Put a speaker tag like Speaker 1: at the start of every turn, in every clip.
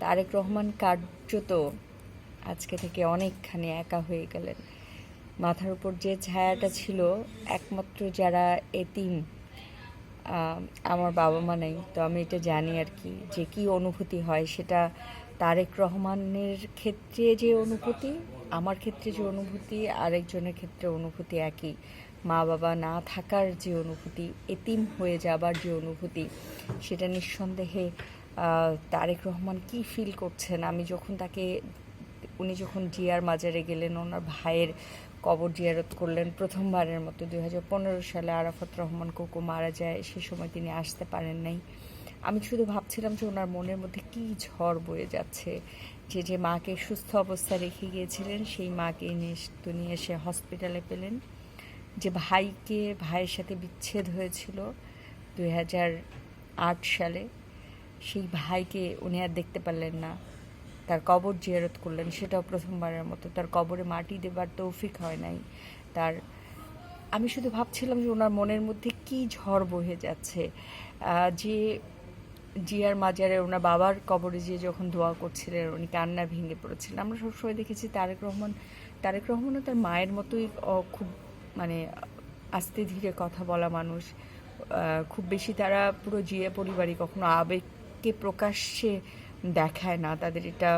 Speaker 1: তারেক রহমান কার্যত আজকে থেকে অনেকখানি একা হয়ে গেলেন। মাথার উপর যে ছায়াটা ছিল, একমাত্র যারা এতিম আমার বাবা মা নেই। তো আমি এটা জানি আর কি, যে কি অনুভূতি হয় সেটা তারেক রহমানের ক্ষেত্রে যে অনুভূতি, আমার ক্ষেত্রে যে অনুভূতি, আরেকজনের ক্ষেত্রে অনুভূতি একই। মা বাবা না থাকার যে অনুভূতি, এতিম হয়ে যাবার যে অনুভূতি, সেটা নিঃসন্দেহে তারেক রহমান কি ফিল করছেন? আমি যখন তাকে, উনি যখন জিয়ার মাজারে গেলেন, ওনার ভাইয়ের কবর জিয়ারত করলেন প্রথমবারের মতো, দুই হাজার পনেরো সালে আরাফাত রহমান কোকো মারা যায়, সে সময় তিনি আসতে পারেন নাই। আমি শুধু ভাবছিলাম যে ওনার মনের মধ্যে কি ঝড় বয়ে যাচ্ছে। যে যে মাকে সুস্থ অবস্থায় রেখে গিয়েছিলেন, সেই মাকে তিনি এসে হসপিটালে পেলেন। যে ভাইকে, ভাইয়ের সাথে বিচ্ছেদ হয়েছিল দুই সালে সেই ভাইকে উনি আর দেখতে পারলেন না। তার কবর জিয়ারত করলেন, সেটাও প্রথমবারের মতো। তার কবরে মাটি দেবার তৌফিক হয় নাই। তার, আমি শুধু ভাবছিলাম যে ওনার মনের মধ্যে কি ঝড় বহে যাচ্ছে। যে জিয়ার মাজারে ওনার বাবার কবরে যে যখন দোয়া করছিলেন, উনি কান্না ভেঙে পড়েছিলেন। আমরা সবসময় দেখেছি তারেক রহমান, তারেক রহমানও তার মায়ের মতোই খুব মানে আস্তে ধীরে কথা বলা মানুষ। খুব বেশি তারা পুরো জিয়া পরিবারই কখনো আবেগকে প্রকাশ্যে দেখায় না, তাদের এটা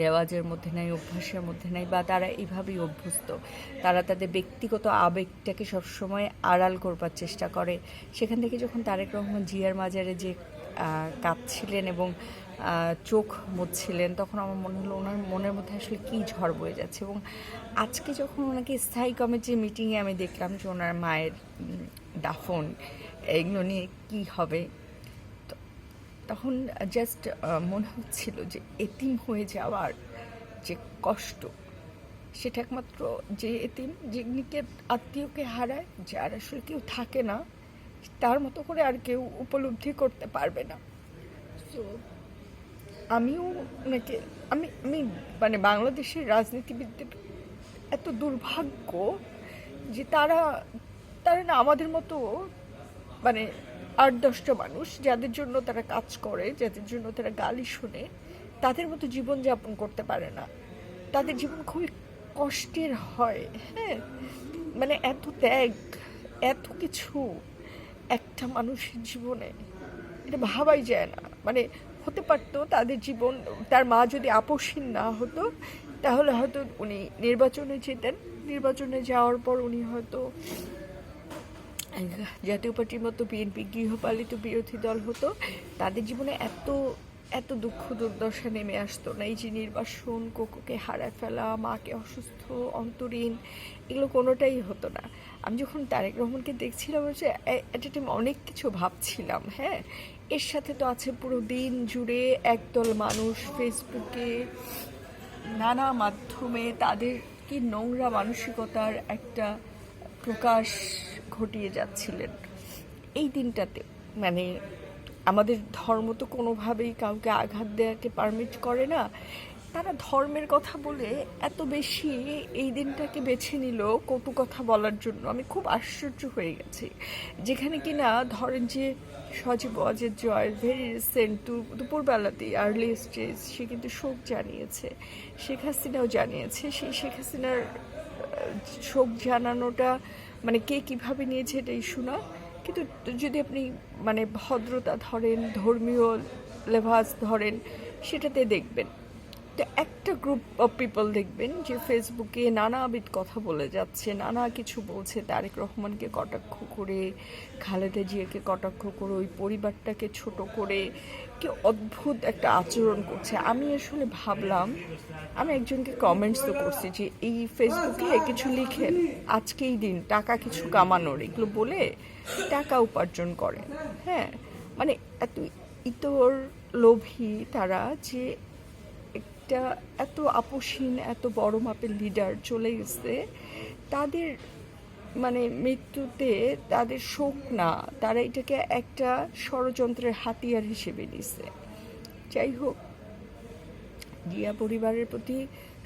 Speaker 1: রেওয়াজের মধ্যে নাই, অভ্যাসের মধ্যে নাই বা তারা এইভাবেই অভ্যস্ত। তারা তাদের ব্যক্তিগত আবেগটাকে সবসময় আড়াল করবার চেষ্টা করে। সেখান থেকে যখন তারেক রহমান জিয়ার মাজারে যে কাঁদছিলেন এবং চোখ মুছছিলেন, তখন আমার মনে হলো ওনার মনের মধ্যে আসলে কী ঝড় বয়ে যাচ্ছে এবং আজকে যখন ওনাকে স্থায়ী কমিটির মিটিংয়ে আমি দেখলাম যে ওনার মায়ের দাফন, এগুলো নিয়ে কী হবে? তখন জাস্ট মনে হচ্ছিল যে এতিম হয়ে যাওয়ার যে কষ্ট, সেটা একমাত্র যে এতিম যিনিকে আত্মীয়কে হারায়, যার আসলে কেউ থাকে না, তার মতো করে আর কেউ উপলব্ধি করতে পারবে না। সো আমিও ওনাকে, আমি আমি মানে বাংলাদেশের রাজনীতিবিদদের এত দুর্ভাগ্য যে তারা তারা না আমাদের মতো মানে আট দশটা মানুষ যাদের জন্য তারা কাজ করে, যাদের জন্য তারা গালি শুনে, তাদের মতো জীবন যাপন করতে পারে না। তাদের জীবন খুবই কষ্টের হয় হ্যাঁ? মানে এত ত্যাগ, এত কিছু একটা মানুষের জীবনে, এটা ভাবাই যায় না। মানে হতে পারতো তাদের জীবন, তার মা যদি আপোষহীন না হতো, তাহলে হয়তো উনি নির্বাচনে যেতেন। নির্বাচনে যাওয়ার পর উনি হয়তো জাতীয় পার্টির মতো বিএনপি গৃহপালিত বিরোধী দল হতো, তাদের জীবনে এত এত দুঃখ দুর্দশা নেমে আসতো না। এই যে নির্বাসন, কোকোকে হারায় ফেলা, মাকে অসুস্থ, অন্তরীণ, এগুলো কোনোটাই হতো না। আমি যখন তারেক রহমানকে দেখছিলাম যে একটা টাইম অনেক কিছু ভাবছিলাম হ্যাঁ? এর সাথে তো আছে পুরো দিন জুড়ে একদল মানুষ ফেসবুকে নানা মাধ্যমে তাদের কি নোংরা মানসিকতার একটা প্রকাশ ঘটিয়ে যাচ্ছিলেন। এই দিনটাতে মানে আমাদের ধর্ম তো কোনোভাবেই কাউকে আঘাত দেওয়াকে পারমিট করে না। তারা ধর্মের কথা বলে এত বেশি এই দিনটাকে বেছে নিল কটু কথা বলার জন্য। আমি খুব আশ্চর্য হয়ে গেছি। যেখানে কিনা ধরেন যে সজীব অজের জয় ভেরি রিসেন্ট দুপুরবেলাতেই আর্লি স্টেজ সে কিন্তু শোক জানিয়েছে। শেখ হাসিনাও জানিয়েছে, সেই শেখ হাসিনার শোক জানানোটা মানে কে কীভাবে নিয়েছে এটাই ইস্যু না কিন্তু যদি আপনি মানে ভদ্রতা ধরেন, ধর্মীয় লেভাস ধরেন, সেটাতে দেখবেন। তো একটা গ্রুপ অফ পিপল দেখবেন যে ফেসবুকে নানাবিধ কথা বলে যাচ্ছে, নানা কিছু বলছে। তারেক রহমানকে কটাক্ষ করে, খালেদা জিয়াকে কটাক্ষ করে, ওই পরিবারটাকে ছোট করে কি অদ্ভুত একটা আচরণ করছে। আমি আসলে ভাবলাম, আমি একজনকে কমেন্টস তো করছি যে, এই ফেসবুকে কিছু লিখেন, আজকেই দিন, টাকা কিছু কামানোর। এগুলো বলে টাকা উপার্জন করেন। হ্যাঁ মানে এত ইতর লোভী তারা যে একটা এত আপোষহীন, এত বড় মাপের লিডার চলে গেছে, তাদের মানে মৃত্যুতে তাদের শোক না, তারা এটাকে একটা ষড়যন্ত্রের হাতিয়ার হিসেবে নিছে। যাই হোক, জিয়া পরিবারের প্রতি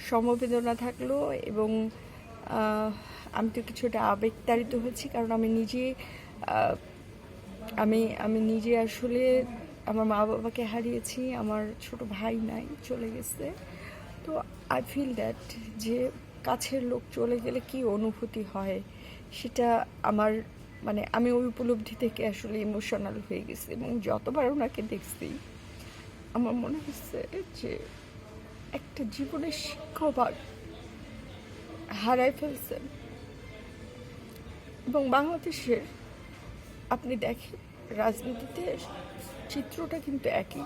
Speaker 1: সমবেদনা থাকল এবং আমি তো কিছুটা আবেগতাড়িত হয়েছি, কারণ আমি নিজে আমি আমি নিজে আসলে আমার মা বাবাকে হারিয়েছি, আমার ছোট ভাই নাই, চলে গেছে। তো আই ফিল দ্যাট যে কাছের লোক চলে গেলে কি অনুভূতি হয়, সেটা আমার মানে আমি ওই উপলব্ধি থেকে আসলে ইমোশনাল হয়ে গেছি এবং যতবার ওনাকে দেখছি, আমার মনে হচ্ছে যে একটা জীবনের শিক্ষাভাগ হারাই ফেলছেন। এবং বাংলাদেশের, আপনি দেখেন, রাজনীতিতে চিত্রটা কিন্তু একই।